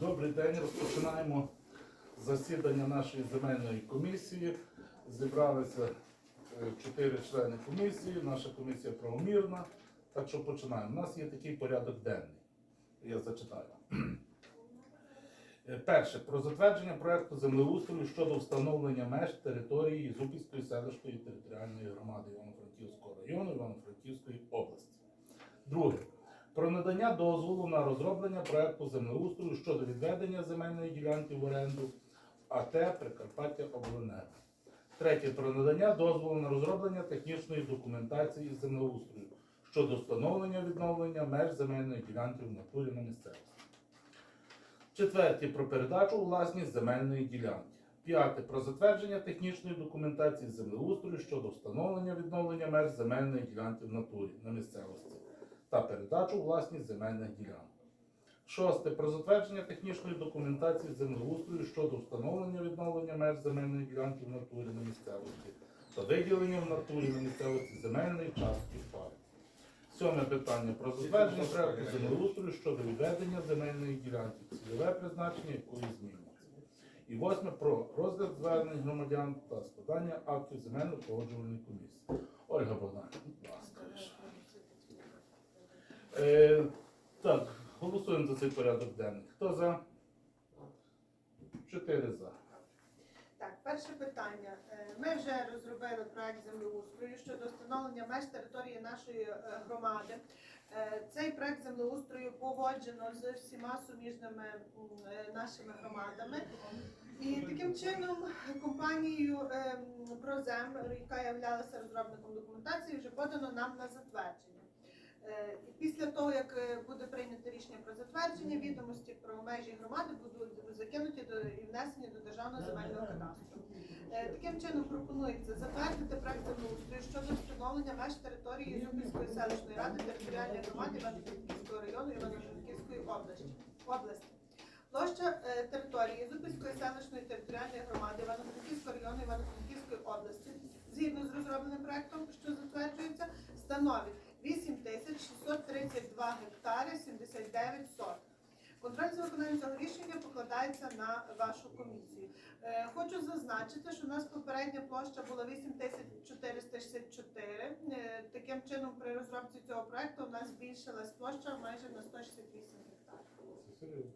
Добрий день. Розпочинаємо засідання нашої земельної комісії. Зібралися е, чотири члени комісії. Наша комісія правомірна. Так що починаємо. У нас є такий порядок денний. Я зачитаю. Е, Перше. Про затвердження проекту землеустрою щодо встановлення меж території Зубівської селищної територіальної громади Івано-Франківського району Івано-Франківської області. Друге. Про надання дозволу на розроблення проекту землеустрою щодо відведення земельної ділянки в оренду АТ Прикарпаття Обленерго. Третє. Про надання дозволу на розроблення технічної документації із землеустрою щодо встановлення відновлення меж земельної ділянки в натурі на місцевості. Четверте. Про передачу у власність земельної ділянки. П'яте. Про затвердження технічної документації землеустрою щодо встановлення відновлення меж земельної ділянки в натурі на місцевості та передачу у власність земельних ділянок. Шосте. Про затвердження технічної документації землеустрою щодо встановлення відновлення меж земельної ділянки в натурі на місцевості та виділення в натурі на місцевості земельної частки парку. Сьоме питання про затвердження проекту землеустрою щодо відведення земельної ділянки, цільове призначення якої змінюється. І восьме про розгляд звернень громадян та складання актів земельно погоджувальної комісії. Ольга Богданівна, будь ласка. Е, так, голосуємо за цей порядок денний. Хто за? Чотири за. Так, перше питання. Е, Ми вже розробили проект землеустрою щодо встановлення меж території нашої е, громади. Е, Цей проект землеустрою погоджено з всіма суміжними нашими громадами. І таким чином компанією Прозем, яка являлася розробником документації, вже подано нам на затвердження. Е, І після того, як е, буде прийнято рішення про затвердження, відомості про межі громади будуть закинуті до і внесені до державного земельного кадастру. Е, Таким чином пропонується затвердити проект землеустрою щодо встановлення меж території Зубівської селищної ради територіальної громади Івано-Франківського району Івано-Франківської області. Площа території Зубівської селищної територіальної громади Івано-Франківського району Івано-Франківської області згідно з розробленим проектом, що затверджується, становить 8632 гектари 79 сот. Контроль за виконанням цього рішення покладається на вашу комісію. Е, Хочу зазначити, що у нас попередня площа була 8464. Е, Таким чином, при розробці цього проекту у нас збільшилась площа майже на 168 гектарів. Серйозно.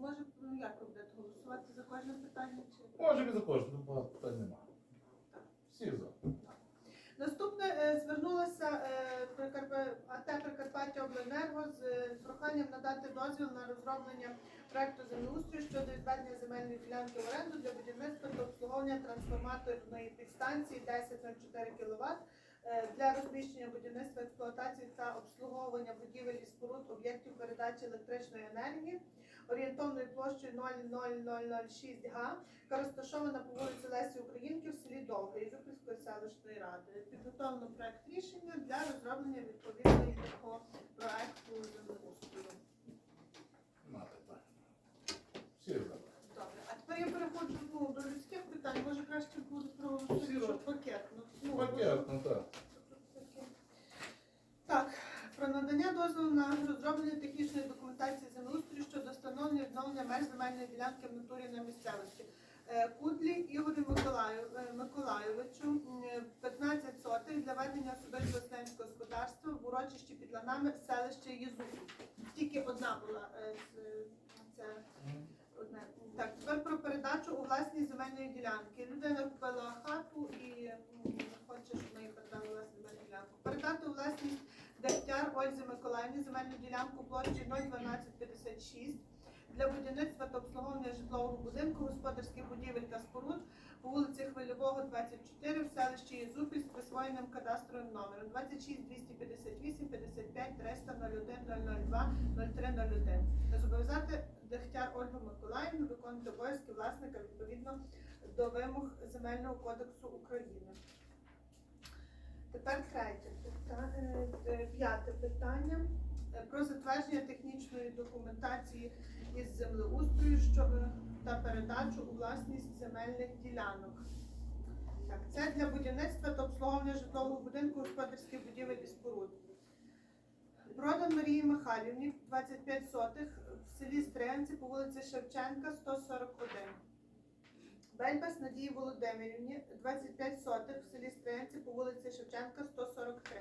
Може, ну, як ви будете голосувати за кожне питання? Чи Може і за кожного, багато питань нема. Всі за. Наступне е, звернулася е, АТ Прикарпаття Обленерго з е, проханням надати дозвіл на розроблення проекту землеустрою щодо відведення земельної ділянки в оренду для будівництва та обслуговування трансформаторної підстанції 1004 кВт для розміщення будівництва експлуатації та обслуговування будівель і споруд об'єктів передачі електричної енергії орієнтовною площею 00006 га яка розташована по вулиці Лесі Українки в селі Довге Ізупільської селищної ради. Підготовлено проект рішення для розроблення відповідної такого проекту землеустрою. Добре, а тепер я переходжу до людських питань. Може краще буде про що пакетно. Ну, Пакетно, так. Так, про надання дозволу на розроблення технічної документації землеустрою щодо встановлення відновлення меж земельної ділянки в натурі на місцевості. Е, Кудлі Ігорю е, Миколайовичу е, 15 сотих для ведення особистого селянського господарства в урочищі під ланами селище Єзупів. Тільки одна була е, це одне. Так, тепер про передачу у власність земельної ділянки. Людина купила хату і хоче, щоб ми їй передали у власність земельну ділянку. Передати у власність Дегтяр Ользі Миколаївні земельну ділянку площі 01256 для будівництва та обслуговування житлового будинку, господарських будівель та споруд по вулиці Хвильового, 24 в селищі Єзупіль з присвоєним кадастровим номером 26 258 55 300 01 002 0301. Зобов'язати Дегтяр Ольгу Миколаївну виконувати обов'язки власника відповідно до вимог Земельного кодексу України. Тепер третє е, е, п'яте питання Е, про затвердження технічної документації із землеустрою та передачу у власність земельних ділянок. Так, це для будівництва та обслуговування житлового будинку, господарських будівель і споруд. Продан Марії Михайлівні 25 сотих в селі Стриганці по вулиці Шевченка 141. Бельбас Надії Володимирівні 25 сотих в селі Стриганці по вулиці Шевченка 143.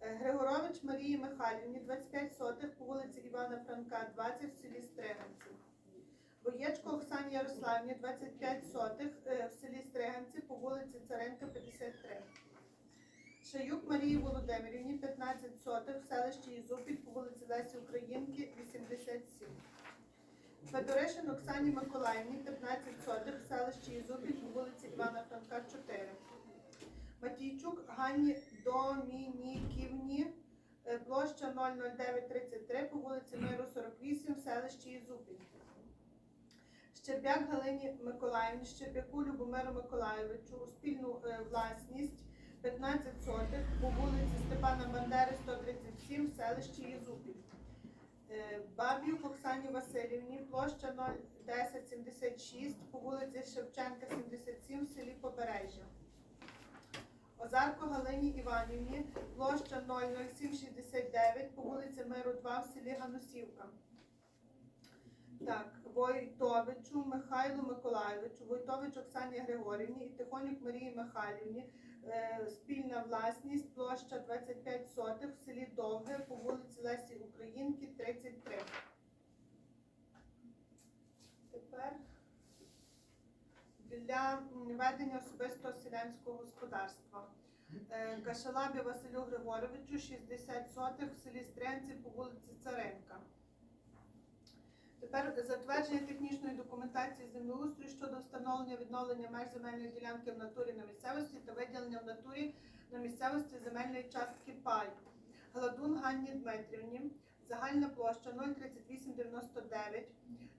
Е, Григорович Марії Михайлівні 25 сотих по вулиці Івана Франка 20 в селі Стриганці. Боєчко Оксані Ярославні 25 сотих е, в селі Стриганці по вулиці Царенка 53. Шаюк Марії Володимирівні 15 сотих в селищі Ізупіль по вулиці Лесі Українки 87. Федоришин Оксані Миколаївні 15 сотих в селищі Ізупіль по вулиці Івана Франка 4. Матійчук Ганні Домініківні е, площа 00933 по вулиці Миру 48 в селищі Ізупіль. Щербяк Галині Миколаївні, Щербяку Любомиру Миколаєвичу у спільну е, власність 15 сотих по вулиці Степана Бандери 137 в селищі Єзупіль. Е, Баб'юк Оксані Васильівні, площа 01076 по вулиці Шевченка 77 в селі Побережжя. Озарко Галині Іванівні, площа 00769 по вулиці Миру 2 в селі Ганусівка. Так, Войтовичу Михайлу Миколайовичу, Войтович Оксані Григорівні і Тихонюк Марії Михайлівні. Е, Спільна власність, площа 25 сотих в селі Довге по вулиці Лесі Українки, 33. Тепер для ведення особистого селянського господарства. Е, Кашалабі Василю Григоровичу 60 сотих в селі Стрянці по вулиці Царенка. Тепер затвердження технічної документації землеустрою щодо встановлення відновлення меж земельної ділянки в натурі на місцевості та виділення в натурі на місцевості земельної частки пай. Гладун Ганні Дмитрівні, загальна площа 03899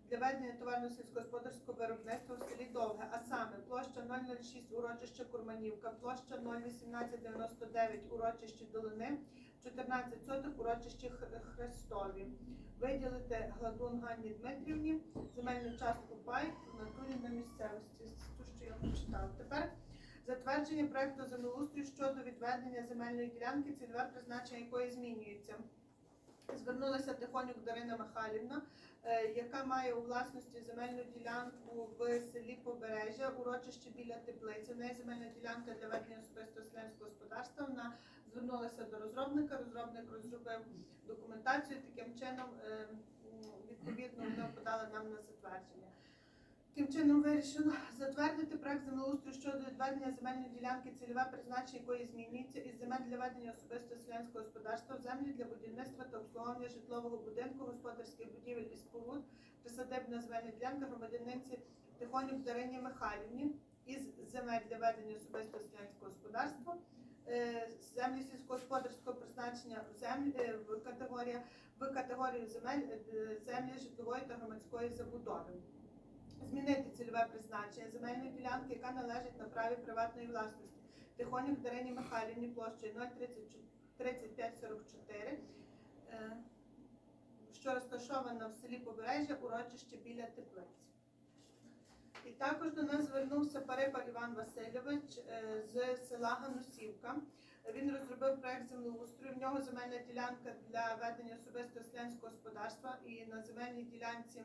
для ведення товарно-сільськогосподарського виробництва в селі Довге, а саме площа 006 урочище Курманівка, площа 01899 урочище Долини, 14 соток урочище Х- Хрестові виділити Гладун Ганні Дмитрівні земельну частку пай в натурі на місцевості. Це те, що я прочитала. Тепер затвердження проекту землеустрою щодо відведення земельної ділянки, цільове призначення якої змінюється. Звернулася Тихонюк Дарина Михайлівна, е, яка має у власності земельну ділянку в селі Побережжя, урочище біля теплиці. У неї земельна ділянка для ведення особистого селянського господарства. Вона звернулася до розробника. Розробник розробив документацію. Таким чином, е, відповідно, вона подала нам на затвердження. Таким чином вирішено затвердити проект землеустрою щодо відведення земельної ділянки, цільове призначення якої змінюється із земель для ведення особистого селянського господарства в землі для будівництва та обслуговування житлового будинку, господарських будівель і споруд, присадибна земельна ділянка громадянинці Тихонюк Дарині Михайлівні із земель для ведення особистого селянського господарства землі сільськогосподарського призначення в землі е, в категорія в категорію земель е, землі житлової та громадської забудови. Змінити цільове призначення земельної ділянки, яка належить на праві приватної власності. Тихонюк Дарині Михайлівні площею 03544, е, що розташована в селі Побережжя, урочище біля теплиці. І також до нас звернувся Парипа Іван Васильович е, з села Ганусівка. Він розробив проект землеустрою. В нього земельна ділянка для ведення особистого селянського господарства і на земельній ділянці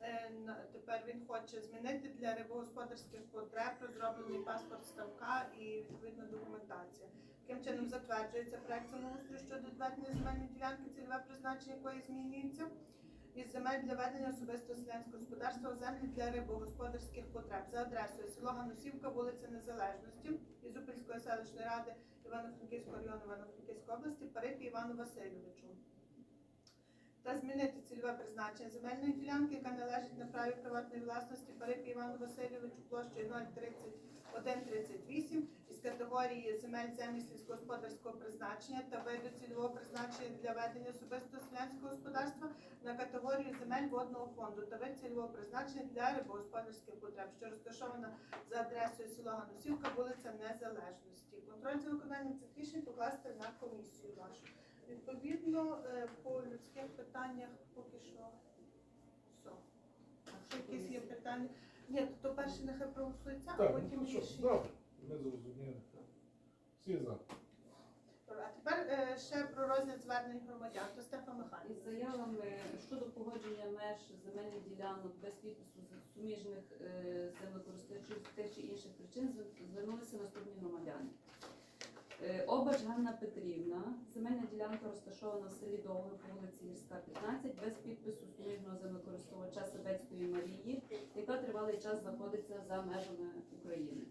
е, тепер він хоче змінити для рибогосподарських потреб розроблений паспорт ставка і відповідна документація. Таким чином затверджується проект землеустрою щодо відведення земельної ділянки, цільове призначення якої змінюється із земель для ведення особистого селянського господарства землі для рибогосподарських потреб за адресою село Ганусівка, вулиця Незалежності, Ізупільської селищної ради Івано-Франківського району Івано-Франківської області Парипі Івану Васильовичу. Та змінити цільове призначення земельної ділянки, яка належить на праві приватної власності Парипі Івану Васильовичу площею 03138 із категорії земель землі сільськогосподарського призначення та виду цільового призначення для ведення особистого селянського господарства на категорію земель водного фонду та вид цільового призначення для рибогосподарських потреб, що розташована за адресою село Ганусівка, вулиця Незалежності. Контроль за виконанням цих рішень покласти на комісію вашу. Відповідно, е, по людських питаннях поки що все. Якщо якісь є питання. Ні, то перше нехай проголосується, а ну потім рішення. Ми зрозуміли. Всі за. А тепер е, ще про розгляд звернень громадян. То Стефан Михайлович. Із заявами щодо погодження меж земельних ділянок без підпису з- суміжних е, землекористувачів з тих чи інших причин зв- звернулися наступні громадяни. Е, Обач Ганна Петрівна, земельна ділянка розташована в селі Довге по вулиці Гірська, 15, без підпису суміжного землекористувача Себецької Марії, яка тривалий час знаходиться за межами України.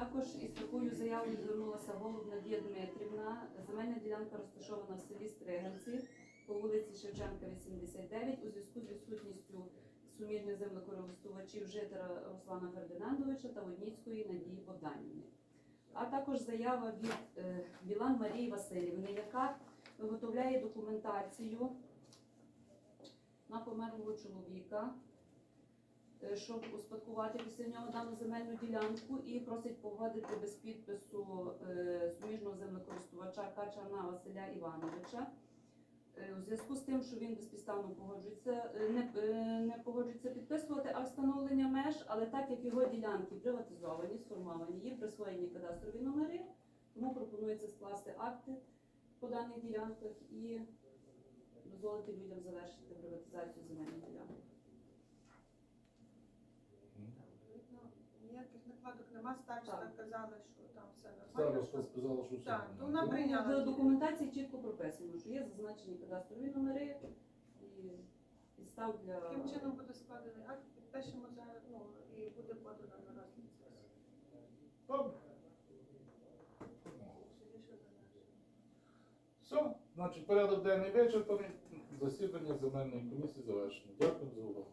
Також із такою заявою звернулася Голуб Надія Дмитрівна. Земельна ділянка розташована в селі Стриганці по вулиці Шевченка, 89, у зв'язку з відсутністю суміжних землекористувачів жителя Руслана Фердинандовича та Водніцької Надії Богданівни. А також заява від е, Білан Марії Васильівни, яка виготовляє документацію на померлого чоловіка, щоб успадкувати після нього дану земельну ділянку і просить погодити без підпису е, суміжного землекористувача Качана Василя Івановича. Е, У зв'язку з тим, що він безпідставно погоджується, е, не, е, не погоджується підписувати акт встановлення меж, але так як його ділянки приватизовані, сформовані, їм присвоєні кадастрові номери, тому пропонується скласти акти по даних ділянках і дозволити людям завершити приватизацію земельних ділянок. Відповідно, Накладок нема. Староста Так. казали, що там все нормально. Староста сказала, що все. Так, нормально. то вона Тому прийняла. В документації чітко прописано, що є зазначені кадастрові номери і підстав для Таким чином буде складений акт, підпишемо за ну і буде подано на розгляд сесії. Добре. Тоді що завершено. Все, значить, порядок денний вичерпаний. Засідання земельної комісії завершено. Дякую за увагу.